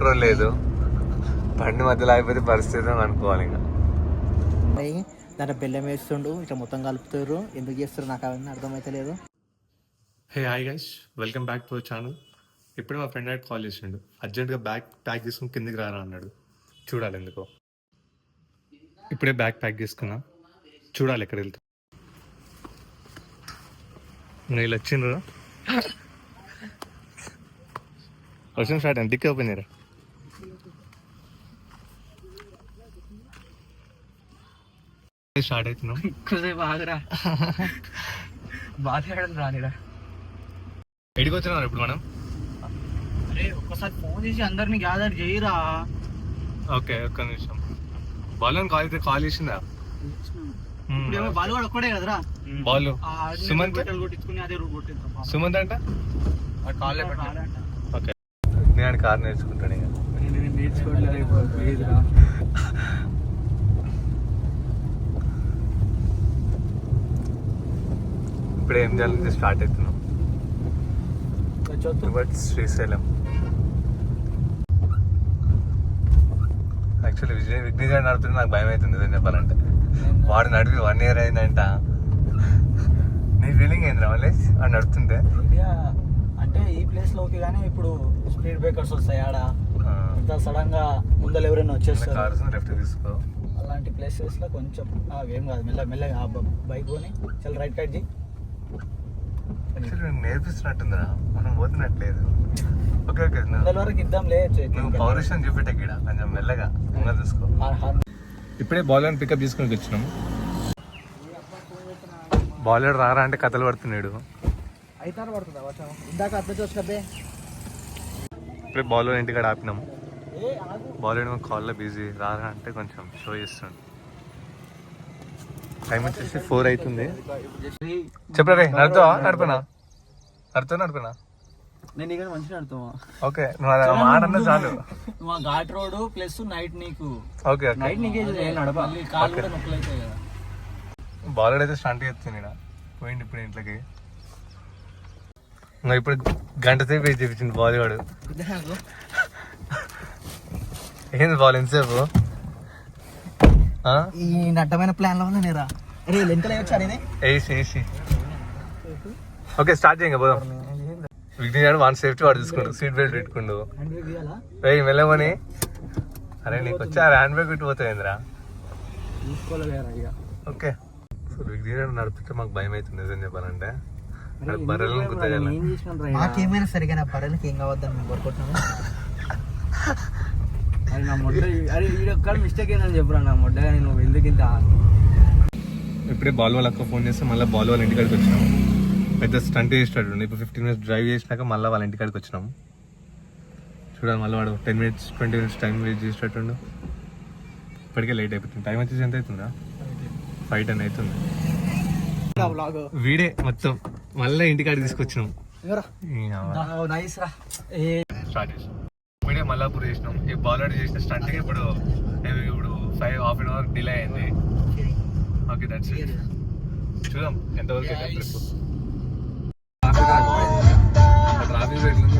Control లేదు. బండి మధ్యలో అయిపోతే పరిస్థితి అనుకోవాలి ఇంకా. దాంట్లో బెల్లం వేస్తుండు ఇట్లా మొత్తం కలుపుతారు ఎందుకు చేస్తారు నాకు అవన్నీ అర్థమైతే లేదు. Hey hi guys welcome back to channel ఇప్పుడే మా ఫ్రెండ్ అయితే కాల్ చేసిండు. అర్జెంట్గా బ్యాగ్ ప్యాక్ చేసుకుని కిందికి రారా అన్నాడు. చూడాలి ఎందుకో. ఇప్పుడే బ్యాగ్ ప్యాక్ చేసుకున్నా. చూడాలి ఎక్కడ వెళ్తా. నేను ఇలా వచ్చిండ్రు వర్షం స్టార్ట్ అయింది డిక్కి ఓపెన్ చేయరా? స్టార్ట్ అవుతున్నాం ఎక్కువసేపు ఆగురా మాట్లాడడం రానిరా. ఎడికి వచ్చినారు ఇప్పుడు మనం? అరే ఒక్కసారి ఫోన్ చేసి అందరిని గ్యాదర్ చేయరా? ఓకే ఒక్క నిమిషం. బాల్ కాల్ అయితే కాల్ చేసిందా? ఇప్పుడేమో బాలు వాడు ఒక్కడే కదరా. బాల్ సుమంత్? కొట్టించుకుని అదే రూట్ సుమంత్ అంట? ఓకే. నేను కార్ నేర్చుకుంటాను ఇక. నేర్చుకోవట్లేదురా ఇప్పుడు ఏం చేయాలంటే స్టార్ట్ అవుతున్నాం. టువర్డ్స్ శ్రీశైలం. యాక్చువల్లీ విజయ్ విఘ్నేష్ గారు నడుపుతుంటే నాకు భయం అవుతుంది నిజం చెప్పాలంటే. వాడు నడిపి వన్ ఇయర్ అయిందంట. నీ ఫీలింగ్ ఏంది మల్లేష్ వాడు నడుపుతుంటే. అంటే ఈ ప్లేస్లోకి కానీ ఇప్పుడు స్పీడ్ బ్రేకర్స్ వస్తాయి ఆడ. ఇంత సడన్గా ముందర ఎవరైనా వచ్చేస్తారు. కార్స్ లెఫ్ట్ తీసుకో. అలాంటి ప్లేసెస్లో కొంచెం ఏం కాదు. మెల్ల మెల్లగా బైక్ కొని చల్ రైట్ కట్ చేయి యాక్చువల్లీ నేను నేర్పిస్తున్నట్టుందిరా. మనం పోతున్నట్లేదు. ఓకే ఓకే వరకు ఇద్దాంలే నువ్వు పౌరుషం చూపెట్టే గిడ కొంచెం మెల్లగా ముంగ చూసుకో. ఇప్పుడే బౌలర్ పికప్ చేసుకుని వచ్చినాం. బౌలర్ రారా అంటే కథలు పడుతున్నాడు. అయితారు పడుతుందా వర్షం ఇందాక అర్థం చూసి కదే ఇప్పుడే బౌలర్ ఇంటికాడ ఆపినాం. ఏ ఆగు. బౌలర్ కాల్లో బిజీ రారా అంటే కొంచెం షో చేస్తాడు. టైం వచ్చేసి ఫోర్ అవుతుంది. చెప్పరా రే నడుతావా? నడపనా? నడుతా నడపనా? నేను ఇక్కడ మంచిగా ఆడుతావా ఓకే నువ్వు మాట అన్నా చాలు. మా ఘాట్ రోడ్ ప్లస్ నైట్ నీకు. ఓకే నైట్ నీకే నడపాలి కాళ్ళు కూడా నొప్పులు అవుతాయి కదా. అయితే స్టంట్ చేస్తుంది ఈడ. పోయింది ఇప్పుడు ఇంట్లోకి. ఇంకా ఇప్పుడు గంట సేపు వేసి చెప్పించింది బాల్ వాడు ఏంది బాల్ ఎంతసేపు? ఈ నడ్డమైన ప్లాన్లో ఉంది నేరా. అరే లెంకలు అనేది ఏసి ఏసి. ఓకే స్టార్ట్ చేయండి పోదాం. విఘ్నేష్ గారు వన్ సేఫ్టీ వాడు చూసుకుంటు సీట్ బెల్ట్ పెట్టుకుండు. వెయ్యి మెల్లమని. అరే నీకు వచ్చి హ్యాండ్ బ్యాగ్ పెట్టి పోతాయిందిరా తీసుకోలేరా ఇక? ఓకే. సో విఘ్నేష్ గారు నడిపితే మాకు భయం అవుతుంది నిజం చెప్పాలంటే. బర్రెలను గుర్తేయాలి నాకేమైనా సరిగా నా బర్రెలకి ఏం కావద్దని మేము కోరుకుంటున్నాము అరే నా మొడ్డ అరే ఈడొక్కడ మిస్టేక్ ఏందని చెప్పురా నా మొడ్డ నేను ఎందుకు ఇంత ఇప్పుడే బాల్ వాళ్ళ అక్క ఫోన్ చేస్తే మళ్ళీ బాల్ వాళ్ళ ఇంటికాడికి వచ్చినాం. పెద్ద స్టంట్ చేసేటట్టు ఇప్పుడు ఫిఫ్టీన్ మినిట్స్ డ్రైవ్ చేసినాక మళ్ళీ వాళ్ళ ఇంటికాడికి వచ్చినాం. చూడాలి మళ్ళీ వాడు ten minutes twenty minutes time waste చేసేటట్టుండు. ఇప్పటికే లేట్ అయిపోతుంది. టైం వచ్చేసి ఎంత అవుతుందా? ఫైవ్ టెన్ అవుతుంది. వీడే మొత్తం మళ్ళీ ఇంటికాడికి తీసుకొచ్చినాం. స్టార్ట్ చేసాం. వీడే మల్లాపూర్ చేసినాం. ఈ బాలర్ చేసిన స్టంట్ ఇప్పుడు ఇప్పుడు five half an hour delay అయింది. ఓకే దట్స్ చూద్దాం ఎంతవరకు అయితే ట్రాఫిక్ ఎట్లుందో?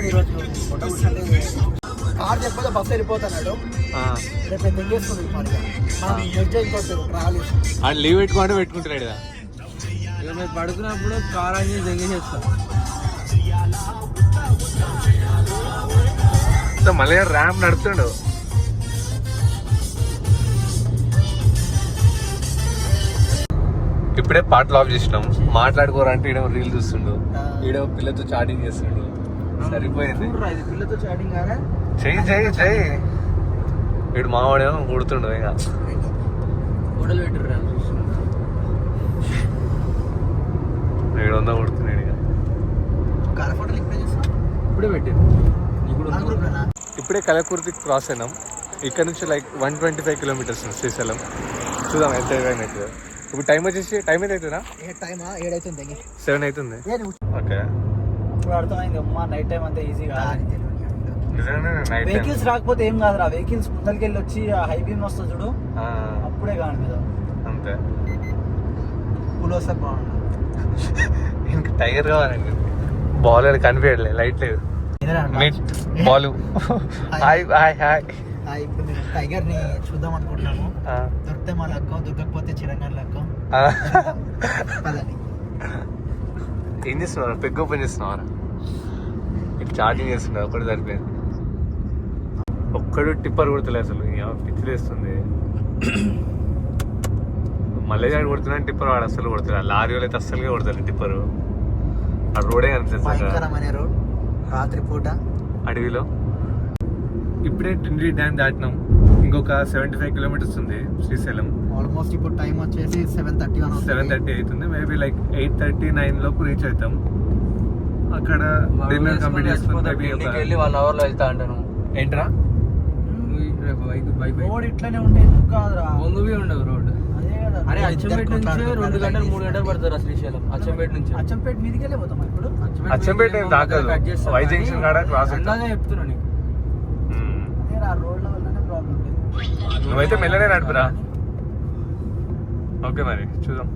ఈరోజు ఫోటో కూర్చొని కార్ చెప్పకపోతే బస్సు వెళ్ళిపోతున్నాడు. రేపు ఆడు లీవ్ పెట్టుకుంటే పెట్టుకుంటున్నాడు కదా. మీరు పడుకున్నప్పుడు కార్ అనేది తెగేసేస్తాం సో మళ్ళీ ర్యాంప్ నడుపుతుండు ఇప్పుడే పాటలు ఆఫ్ చేసినాం. మాట్లాడుకోరంటే ఈడ రీల్ చూస్తుండు. ఈడ పిల్లతో చాటింగ్ చేస్తుండు. సరిపోయింది. పిల్లతో చాటింగ్ చెయ్యి చెయ్యి చెయ్యి. వీడు మావాడేమో కుడుతుండు ఇక. ఫోటోలు పెట్టిర్రా వీడు వంద కుడుతున్నాడు ఇక. ఇప్పుడే చేస్తాం ఇప్పుడే కలకుర్తి క్రాస్ అయినాం. ఇక్కడ నుంచి like one twenty five kilometres Srisailam. చూద్దాం ఎంత టైం అవుతుందో ఇప్పుడు టైం వచ్చేసి టైం ఎంత అవుతుందా? ఏ టైమా సెవెన్ అవుతుంది ఓకే. ఇప్పుడు అర్థమైంది అమ్మా నైట్ టైం అంతా ఈజీ కాదు దారి తెలియదు. నిజంగానే నైట్ టైం వెహికల్స్ రాకపోతే ఏం కాదురా వెహికల్స్ ముందరికి వెళ్ళి వచ్చి ఆ హై బీమ్ వస్తుంది చూడు. అప్పుడే కాని మీద. అంతే. పూలు వస్తే బాగుండు. ఇంకా టైగర్ కావాలండి. బాల్ అని కనిపించట్లేదు లైట్ లేదు. బాల్ హాయ్ హాయ్ హాయ్ ఇప్పుడు నేను టైగర్ని చూద్దాం అనుకుంటున్నాము. దొరికితే మా లక్కం దొరకకపోతే చిరంగన్ లక్కం. ఏం చేస్తున్నారా పెగ్ ఓపెన్ చేస్తున్నారా ఇటు చార్జింగ్ చేస్తున్నారు ఒకటి సరిపోయింది. ఒక్కడు టిప్పర్ కొడతలే అసలు. పిచ్చి లేస్తుంది. మళ్ళీ జాడు కొడుతున్నా టిప్పర్ వాడు అస్సలు కొడుతున్నా లారీ వాళ్ళు అయితే అస్సలుగా కొడతారు టిప్పర్. ఆ రోడే కనిపిస్తుంది భయంకరమైన రోడ్. రాత్రి పూట అడవిలో. ఇప్పుడే టిండి డ్యామ్ దాటినాం. ఇంకొక సెవెంటీ ఫైవ్ కిలోమీటర్స్ ఉంది శ్రీశైలం. ఆల్మోస్ట్ ఇప్పుడు టైం వచ్చేసి seven thirty one seven thirty అవుతుంది maybe like eight thirty nine లోపు రీచ్ అవుతాం. అక్కడ డిన్నర్ కంప్లీట్ చేసుకుని వెళ్ళి వన్ అవర్లో వెళ్తా అంటాను ఏంట్రా? రోడ్ ఇట్లానే ఉంటే ఎందుకు కాదురా? ముందువి ఉండవు రోడ్ అరే అచ్చంపేట నుంచి రెండు గంటలు మూడు గంటలు పడుతుంది శ్రీశైలం. అచ్చంపేట నుంచి. అచ్చంపేట మీదకి వెళ్ళి పోతాం ఇప్పుడు అచ్చంపేట ఏం తాకదు. కట్ చేస్తాం. వై కానీ జంక్షన్ కాడ క్రాస్ అవుతాం. అందాగా చెప్తున్నా నీకు మ్మ్. అదే ఆ రోడ్ల వల్లనే ప్రాబ్లం లేదు నువ్వైతే మెల్లనే నడుపురా. ఓకే మరి చూద్దాం.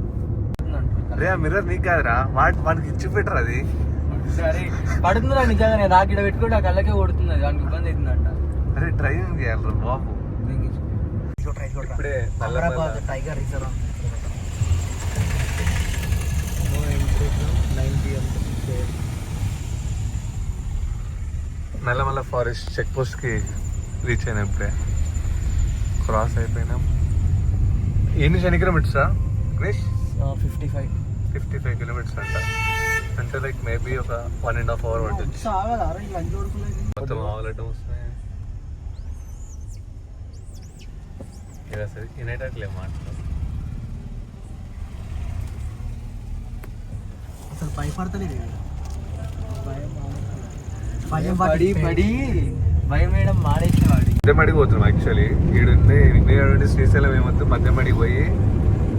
అరే ఆ మిర్రర్ నీకు కాదురా. వాటి వాడికి ఇచ్చి పెట్టరు అది? పడుతుందిరా నిజంగానే నాకు ఇక్కడ పెట్టుకుంటే ఆ కళ్ళకే కొడుతుంది. దానికి ఇబ్బంది అవుతుందంట. అరే డ్రైవింగ్ చేయాలరా బాబు. ఇప్పుడే tiger reserve Nallamala forest check పోస్ట్కి రీచ్ అయినా ఇప్పుడే. క్రాస్ అయిపోయినాం. ఎన్ని శని kilometres Krish? Fifty five fifty five kilometres అంట. అంటే లైక్ మేబీ ఒక వన్ అండ్ హాఫ్ అవర్ వరకు మొత్తం ఆవులటం వస్తున్నాయి. అసలు వినేటట్లే మాటలు. అసలు భయపడతలేదు. భయం భయం పడి పడి భయం వేయడం మానేసిన వాడి మధ్యమడికి పోతున్నాం యాక్చువల్లీ ఈడుండి నుండి శ్రీశైలం ఏమొద్దు మధ్యమడికి పోయి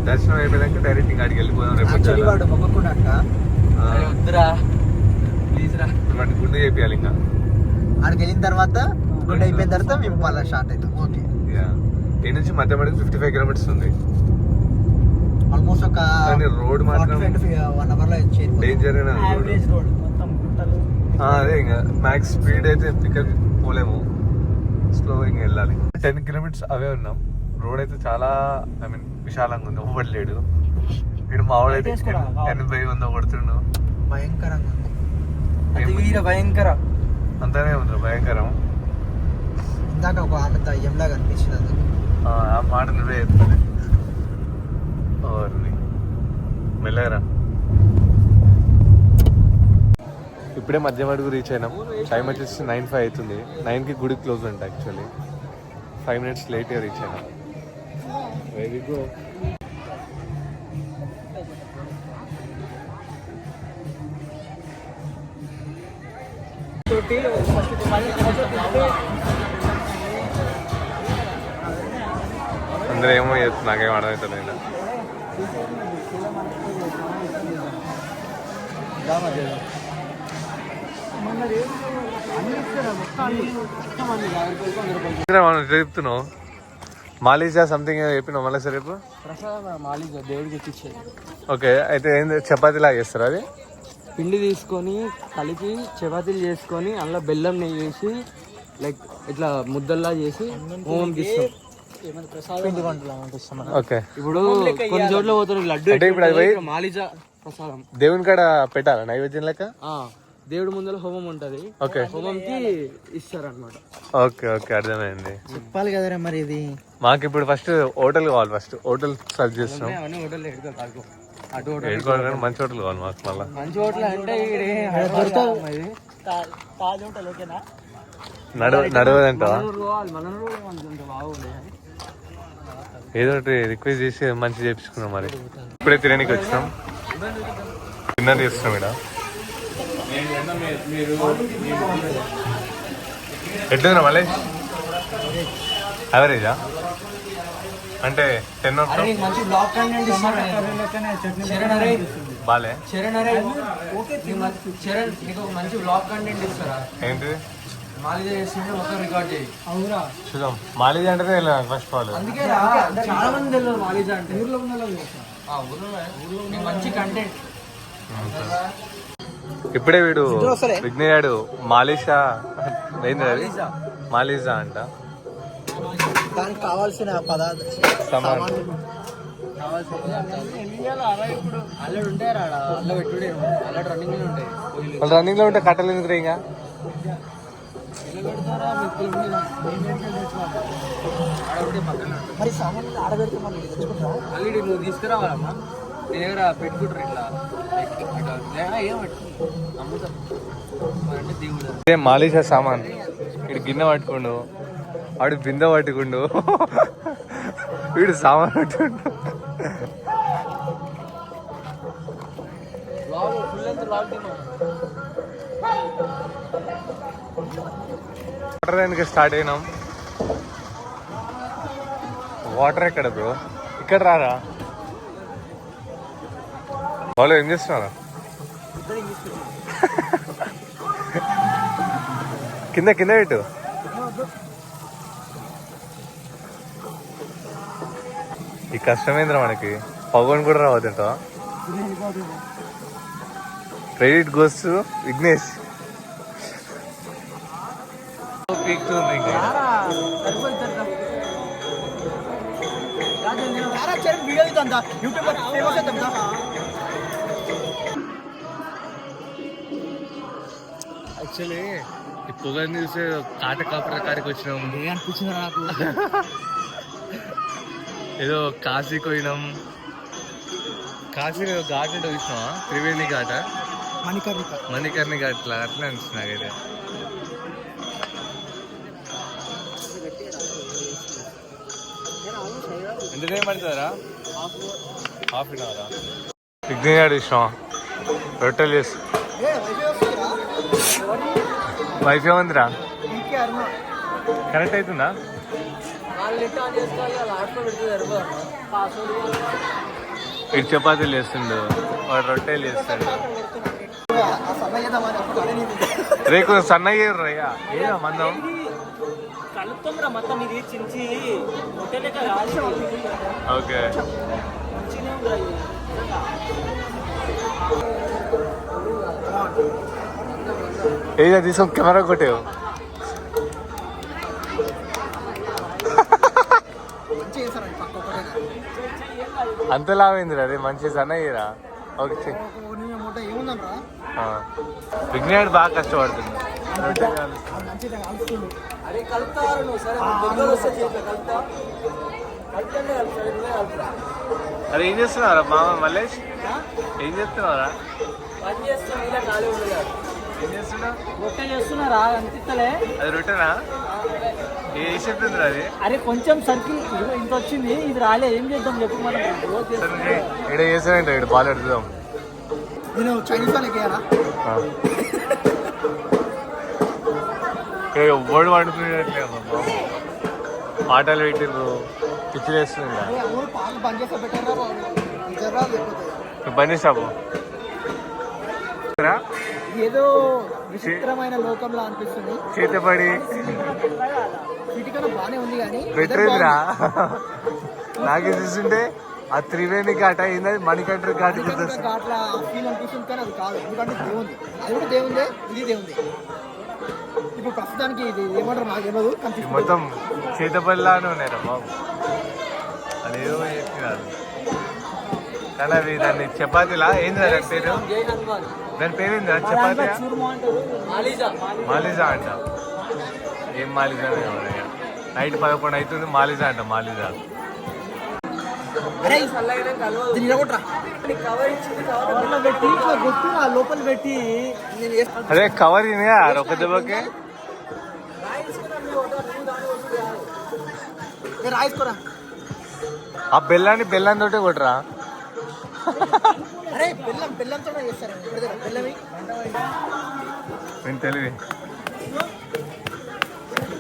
దర్శనం అయిపోయాక డైరెక్ట్ ఇంకా అడిగి వెళ్ళిపోదాం రేపు వద్దురా. ప్లీజ్ రా. గుండు చేపియాలి ఇంకా. ఆడికి వెళ్ళిన తర్వాత గుడ్ అయిపోయిన తర్వాత మేము మళ్ళీ స్టార్ట్ అవుతాం ఓకే యా. ఈ నుంచి మధ్యమడికి ఫిఫ్టీ ఫైవ్ కిలోమీటర్స్ ఉంది. ఆల్మోస్ట్ ఒక రోడ్ మాత్రం వన్ అవర్లో చేరిపోతాం డేంజర్ అయినా రోడ్. అదే ఇంకా. మ్యాక్స్ స్పీడ్ అయితే పికప్ పోలేము. స్లో ఇంకా వెళ్ళాలి. టెన్ కిలోమీటర్స్ అవే ఉన్నాం. రోడ్ అయితే చాలా ఐ మీన్ విశాలంగా ఉంది. ఎవ్వడు లేడు. వీడు మావాడైతే కావాలి. ఎనభై వంద కొడుతుండు. భయంకరంగా ఉంది. భయంకర. అంతానే ఉంది భయంకరం. ఇందాక ఒక ఆమె దయ్యంలా కనిపించింది ఆ మాట నువ్వే చెప్తాను ఓర్ని. ఇప్పుడే మధ్య వరకు రీచ్ అయినాం. టైం వచ్చేసి నైన్ ఫైవ్ అవుతుంది. నైన్కి గుడి క్లోజ్ అంట యాక్చువల్లీ ఫైవ్ మినిట్స్ లేట్గా రీచ్ అయినాం. వెరీ గో అందరూ ఏమో చేస్తున్నారు నాకేం అర్థమవుతుంది డ్రామా చేద్దాం. చెప్తున్నావు మాలీజా సంథింగ్ చెప్పినావు మళ్ళీ సరే రేపు? ప్రసాదం మాలిక దేవుడికి ఎక్కిచ్చేది ఓకే అయితే ఏంది చపాతీ లాగా చేస్తారా అది? పిండి తీసుకొని కలిపి చపాతీలు చేసుకొని అందులో బెల్లం నెయ్యి వేసి లైక్ ఇట్లా ముద్దల్లా చేసి మనకు. ఓకే. ఇప్పుడు కొన్ని చోట్ల పోతారు లడ్డు ఇప్పుడు మాలిజా ప్రసాదం. దేవుని కాడ పెట్టాలా నైవేద్యం లెక్క? ఆ, దేవుడి ముందర హోమం ఉంటది. ఓకే. హోమంకి ఇస్తారు అనమాట ఓకే ఓకే అర్థమైంది. చెప్పాలి కదరా మరి ఇది? మాకు ఇప్పుడు ఫస్ట్ హోటల్ కావాలి ఫస్ట్. హోటల్ సర్చ్ కానీ మంచి హోటల్ కావాలి మాకు మళ్ళీ. మంచి హోటల్ అంటే హోటల్ ఓకేనా? నడవ బాగుండే ఏదో ఒకటి రిక్వెస్ట్ చేసి మంచి చేపించుకున్నాం మరి. ఇప్పుడే తినడానికి వచ్చినాం. డిన్నర్ చేస్తున్నాం ఇక్కడ ఎట్లుందా మళ్ళీ అవరేజా అంటే టెన్ బాలే. చరణ్ అరే మంచి- చరణ్ నీకు ఒక మంచి బ్లాక్ కంటెంట్ ఇస్తారా? ఏంటి చేస్తుంటే మొత్తం రికార్డ్ చేయి. చూద్దాం. మాలేజ్ అంటేనే ఫస్ట్ ఆఫ్ ఆల్ అందుకే చాలా మంది తెలియదు మాలిజా అంటే. ఊర్లో ఉన్న ఊర్లో మంచి కంటెంట్ ఇప్పుడే వీడు. విఘ్నేయాడు మాలిషా ఏంది అది? మాలిజా అంట. దానికి కావాల్సిన పదార్థం సమాన్. అల్లడు ఉంటాయి రాడా అల్ల పెట్టుడే అల్లడు రన్నింగ్లో ఉంటే కట్టలు ఎందుకు రా ఇంకా. మరి సామాన్ ఆడబెడితే మనం ఈడ నువ్వు తీసుకురావాలమ్మా. నీ దగ్గర పెట్టుకుంటారు? ఇట్లా ఇదే మాలిషా సామాన్. వీడు గిన్నె పట్టుకుండు. వాడు బిందె పట్టుకుండు. వీడు సామాన్ పట్టుకుండు. వాటర్ దానికి స్టార్ట్ అయినాం. వాటర్ ఎక్కడ బ్రో ఇక్కడ రారా? వాళ్ళు ఏం చేస్తున్నారా? కింద కింద పెట్టు. ఈ కష్టమేంద్ర మనకి? పవన్ కూడా రావద్దంటా క్రెడిట్ గోస్ టు విఘ్నేష్. పీకుతుంది వీడియో ఫేమస్ యాక్చువల్లీ ఈ చూసే కాట కాపర కాడికి వచ్చినాం. అనిపించింది నాకు? ఏదో కాశీ పోయినాం. కాశీ ఘాట్ అంటే చూసినావా? త్రివేణి ఘాట? మణికర్ణిక. మణికర్ణి ఘాట్ అట్లా అనిపిస్తుంది నాకైతే. ఎంత టైం పడుతుందా హాఫ్ అన్ అవరా రొట్టెలు చేసి ఏ వైఫై ఉందిరా. కరెక్ట్ అవుతుందా? ఇటు చపాతీలు చేస్తుండు. వాడు రొట్టెలు నేను రేపు సన్నయ్య రయ్యా ఏదా మందం? కలుపుతాం మొత్తం ఇది చించి కాదు ఓకే. ఏదా తీసుకో కెమెరా కొట్టేవు. మంచిగా చేస్తారండి పక్క ఒకటే అంత లావైంది అదే మంచి సన్నయ్యరా ఓకే విజ్ఞాన్ బాగా కష్టపడుతుంది. అరే ఏం చేస్తున్నారా మామ మల్లేష్? ఏం చేస్తున్నారా ఏం రొట్టె చేస్తున్నారా అనిపిస్తలే అది రొట్టెనా? ఏ చెప్తుంది అది? అరే కొంచెం సర్కిల్ ఇంత వచ్చింది ఇది రాలే ఏం చేద్దాం చెప్పు మనం. ఇక్కడ చేసానంట ఇక్కడ పెడుతుందాం. నేను చైనీస్ వాళ్ళకి పడుతున్నట్లేదు ఆటలు పెట్టిర్రు. పిచ్చిలు వేస్తుంది బంద్ షాపు ఏదో విచిత్రమైన లోకంలో అనిపిస్తుంది. చేతపడి కన్నా బాగానే ఉంది కానీ నాకు చూస్తుంటే ఆ త్రివేణి ఘాట్ అయింది? మణికంఠ ఘాట్ గుర్తొస్తుంది అట్లా ఫీల్ అనిపిస్తుంది కానీ అది కాదు. ఎందుకంటే దేవుంది. అది కూడా దేవుందే ఇది దేవుంది. ఇప్పుడు ప్రస్తుతానికి ఇది ఏమంటారు నాకు తెలియదు మొత్తం బాబు. అదేదో చెప్పినారు. కానీ అవి దాన్ని చపాతీలా? ఏంది దాని పేరు? దాని పేరు ఏంది చపాతీ మాలిజా. అంట. ఏం మాలిజా నైట్ పదకొండు అవుతుంది మాలిజా అంట మాలిజా. లోపల పెట్టి ఇట్లా కొట్టి ఆ లోపల పెట్టి నేను వేస్తాను అదే కవర్ ఒక దెబ్బకి. రాయిసుకోరా? ఆ బెల్లాన్ని బెల్లం తోటే కొట్టరా అరే బెల్లం బెల్లంతో చేస్తారు? నేను తెలివి.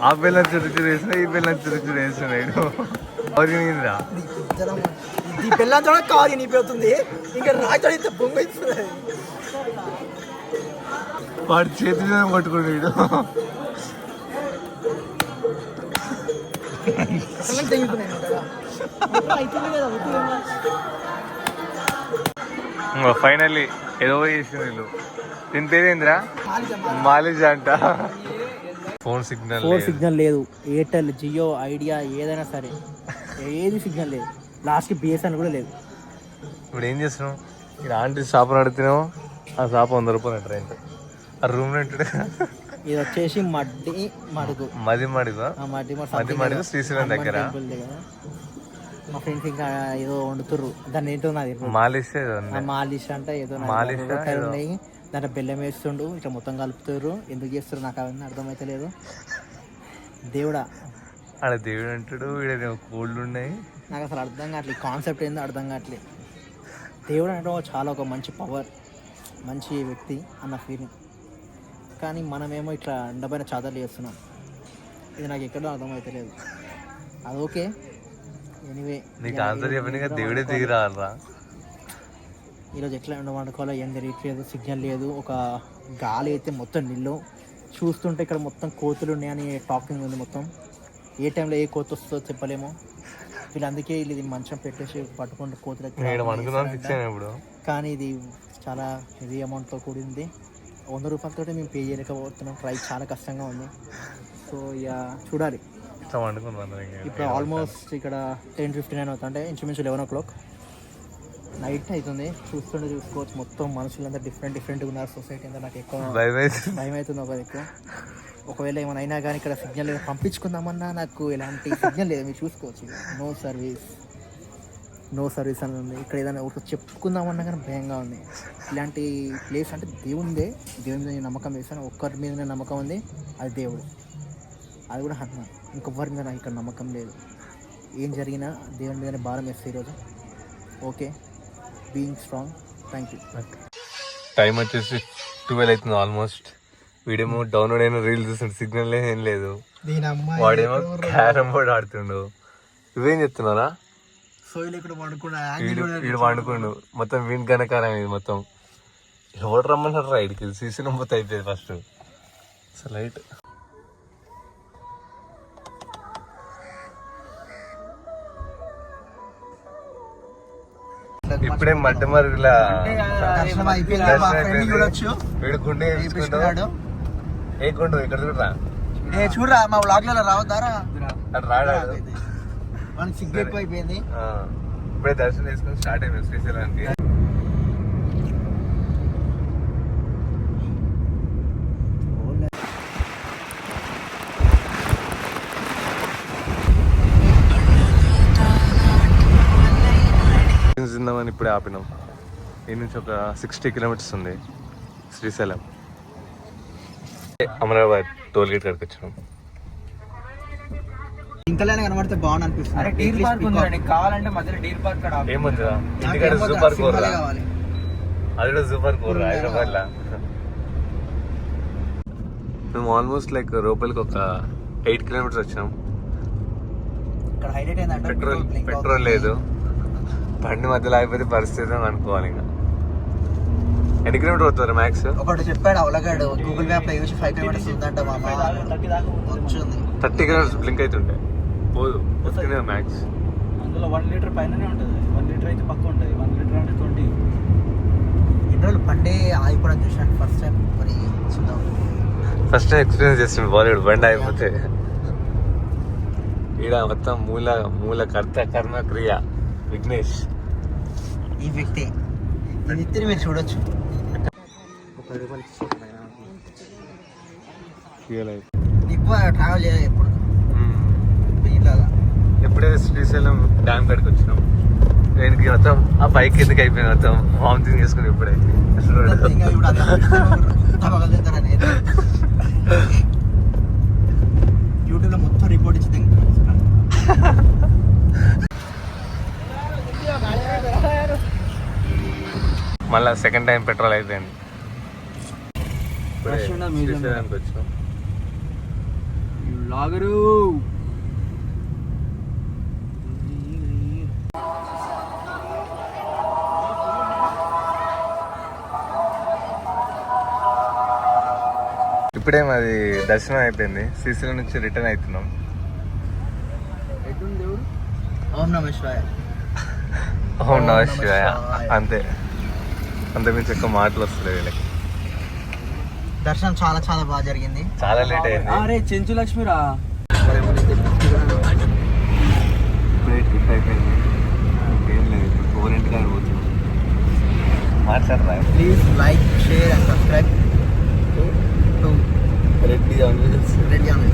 ఆ బెల్లం చురుచురు వేసిన ఈ బెల్లం చురుచురు వేస్తున్నాడు కవర్ జనం. ఈ బెల్లంతో కావాలి నింపిపోతుంది ఇంకా రాయితో అయితే బొంగ ఇస్తుంది వాడు చేతి ఫైనల్లీ ఏదో చేసింది వీళ్ళు. దీని పేరు ఏందిరా? కదా మాలిజ్. అంట. ఫోన్ సిగ్నల్ ఫోర్ సిగ్నల్ లేదు. ఎయిర్టెల్ జియో ఐడియా ఏదైనా సరే. ఏది సిగ్నల్ లేదు. లాస్ట్కి బిఎస్ఎన్ కూడా లేదు. ఇప్పుడు ఏం చేస్తున్నావు? ఇక్కడ ఆంటీ షాప్ నడుతున్నావు ఆ షాప్ వంద రూపాయలు అంటారు ఏంటో? ఆ రూమ్ రెంట్ ఇది వచ్చేసి మడ్డి మడుగు. మది మడిగా ఆ మడ్డి మడుగు మది మడుగు శ్రీశైలం దగ్గర. మా ఫ్రెండ్స్ ఇంకా ఏదో వండుతుర్రు. దాన్ని ఏంటో నాది మాలిష్ మాలిష్ అంటే ఏదో మాలిష్. ఉన్నాయి. దాంట్లో బెల్లం వేస్తుండు. ఇట్లా మొత్తం కలుపుతారు ఎందుకు చేస్తారు నాకు అవన్నీ అర్థమైతే లేదు దేవుడా. ఆడ దేవుడు అంటాడు. వీడ కోళ్ళు ఉన్నాయి. నాకు అసలు అర్థం కావట్లేదు కాన్సెప్ట్ ఏందో అర్థం కావట్లేదు దేవుడు అంటే ఒక చాలా ఒక మంచి పవర్ మంచి వ్యక్తి అన్న ఫీలింగ్ కానీ మనమేమో ఇట్లా ఎండపైన చాదర్లు చేస్తున్నాం. ఇది నాకు ఎక్కడో అర్థమైతే లేదు అది ఓకే. ఎనీవే నీకు ఆన్సర్ చెప్పిన దేవుడే దిగి రావాలరా ఈరోజు ఎట్లా ఎండ వండుకోవాలో ఏం తెలియట్లేదు సిగ్నల్ లేదు. ఒక గాలి అయితే మొత్తం నిల్లు చూస్తుంటే ఇక్కడ మొత్తం కోతులు ఉన్నాయని టాకింగ్ ఉంది మొత్తం. ఏ టైంలో ఏ కోత వస్తుందో చెప్పలేము. వీళ్ళు అందుకే వీళ్ళు ఇది మంచం పెట్టేసి పట్టుకుంటే కోతులకి ఇప్పుడు. కానీ ఇది చాలా హెవీ అమౌంట్తో కూడింది. వంద రూపాయలతో మేము పే చేయలేకపోతున్నాం. ప్రైస్ చాలా కష్టంగా ఉంది. సో ఇక చూడాలి. ఇప్పుడు ఆల్మోస్ట్ ఇక్కడ టెన్ ఫిఫ్టీ నైన్ అవుతుంది అంటే ఇంచుమించు లెవెన్ ఓ క్లాక్ నైట్ అవుతుంది. చూస్తుంటే చూసుకోవచ్చు. మొత్తం మనుషులంతా డిఫరెంట్ డిఫరెంట్గా ఉన్నారు. సొసైటీ అంతా నాకు ఎక్కువ భయం అవుతుంది ఒక ఎక్కువ. ఒకవేళ ఏమైనా అయినా కానీ ఇక్కడ సిగ్నల్ పంపించుకుందామన్నా నాకు ఎలాంటి సిగ్నల్ లేదు. మీరు చూసుకోవచ్చు. నో సర్వీస్ నో సర్వీస్ అని ఉంది. ఇక్కడ ఏదైనా ఒకటి చెప్పుకుందామన్నా కానీ భయంగా ఉంది. ఇలాంటి ప్లేస్ అంటే దేవుందే. దేవుని మీద నమ్మకం వేసాను ఒక్కరి మీద నమ్మకం ఉంది. అది దేవుడు. అది కూడా హనుమాన్. ఇంకొకరి మీద నాకు ఇక్కడ నమ్మకం లేదు. ఏం జరిగినా దేవుని మీదనే భారం వేస్తే ఈరోజు. Okay being strong thank you time వచ్చేసి ట్వెల్వ్ అవుతుంది ఆల్మోస్ట్ వీడేమో డౌన్లోడ్ అయిన రీల్ చూస్తుంటే సిగ్నల్ ఏం లేదు. వాడేమో క్యారమ్ బోర్డ్ ఆడుతుండు. ఇవేం చెప్తున్నారా సోయిలు ఇక్కడ పడుకున్నా వీడు వీడు వండుకుండు మొత్తం వీడి గనకారం ఇది మొత్తం. ఎవరు రమ్మన్నారు రా ఇడికి సీసీ నెంబర్ అయిపోయింది ఫస్ట్ అసలు లైట్. ఇప్పుడే మట్టి మరుగుల. దర్శనం అయిపోయింది. చూడొచ్చు. వీడు గుండె ఏ గుండు ఇక్కడ చూడరా? ఏ చూడరా మా వ్లాగ్లో రావద్దారా? అటు రాడాడు మనకి సిగ్గు ఎక్కువ అయిపోయింది ఇప్పుడే దర్శనం చేసుకుని స్టార్ట్ అయిపోయింది శ్రీశైలానికి. తిందామని ఇప్పుడే ఆపినాం. ఈ నుంచి ఒక సిక్స్టీ కిలోమీటర్స్ ఉంది శ్రీశైలం. అమరాబాద్ టోల్ గేట్ కాడికి వచ్చినాం ఇంకలైనా కనబడితే బాగుంది అనిపిస్తుంది అరే డీర్ పార్క్ ఉందండి కావాలంటే మధ్యలో డీర్ పార్క్ కాడ ఆపు. ఏమొద్దురా నాకు ఇంటికాడ ఏమో సూపర్ కూర కావాలి. అది కూడా సూపర్ కూర హైదరాబాద్ లా మేము ఆల్మోస్ట్ లైక్ రూపాయలకి ఒక ఎయిట్ కిలోమీటర్స్ వచ్చినాం. ఇక్కడ పెట్రోల్ పెట్రోల్ లేదు. బండి మధ్యలో అయిపోతే పరిస్థితి అని అనుకోవాలి ఇంకా. ఎన్ని కిలోమీటర్ అవుతుంది మ్యాక్స్ ఒకటి చెప్పాడు అవలగాడు గూగుల్ మ్యాప్లో చూసి ఫైవ్ కిలోమీటర్స్ ఉందంట మా వచ్చింది. థర్టీ కిలోమీటర్స్ బ్లింక్ అవుతుంటాయి పోదు. ఫిఫ్టీన్ మ్యాక్స్ అందులో వన్ లీటర్ పైననే ఉంటుంది. వన్ లీటర్ అయితే పక్క ఉంటుంది. వన్ లీటర్ అంటే ట్వంటీ ఎన్ని రోజులు పండే ఆగిపోవడం చూసాను ఫస్ట్ టైం మరి చూద్దాం. ఫస్ట్ టైం ఎక్స్పీరియన్స్ చేస్తుంది బాలీవుడ్ బండి అయిపోతే ఈడ మొత్తం మూల మూల కర్త కర్మ క్రియ. విఘ్నేష్. ఈ వ్యక్తి. ఈ వ్యక్తిని మీరు చూడొచ్చు. ముప్పై రూపాయలు ఎక్కువ ట్రావెల్ చేయాలి ఎప్పుడు ఇలాగా ఎప్పుడైతే శ్రీశైలం డ్యామ్ కాడికి వచ్చినాం. ట్రైన్కి మొత్తం ఆ బైక్ ఎందుకు అయిపోయింది మొత్తం? వామిటింగ్ చేసుకుని పగలుతారని యూట్యూబ్లో మొత్తం రిపోర్ట్ ఇచ్చి తింటారు. మళ్ళీ సెకండ్ టైం పెట్రోల్ అయిపోయింది. ఇప్పుడే. శ్రీశైలానికి లాగరు. ఇప్పుడే మాది దర్శనం అయిపోయింది. శ్రీశైలం నుంచి రిటర్న్ అవుతున్నాం. ఓం నమ శివాయ. ఓం నమ శివాయ. అంతే. అంతకుమించి ఎక్కువ మాటలు వస్తున్నాయి వీళ్ళకి. దర్శనం చాలా చాలా బాగా జరిగింది. చాలా లేట్ అయింది. అరే చెంచు లక్ష్మిరా మాట్లాడరా? Please like share and subscribe to Reddy Reddy on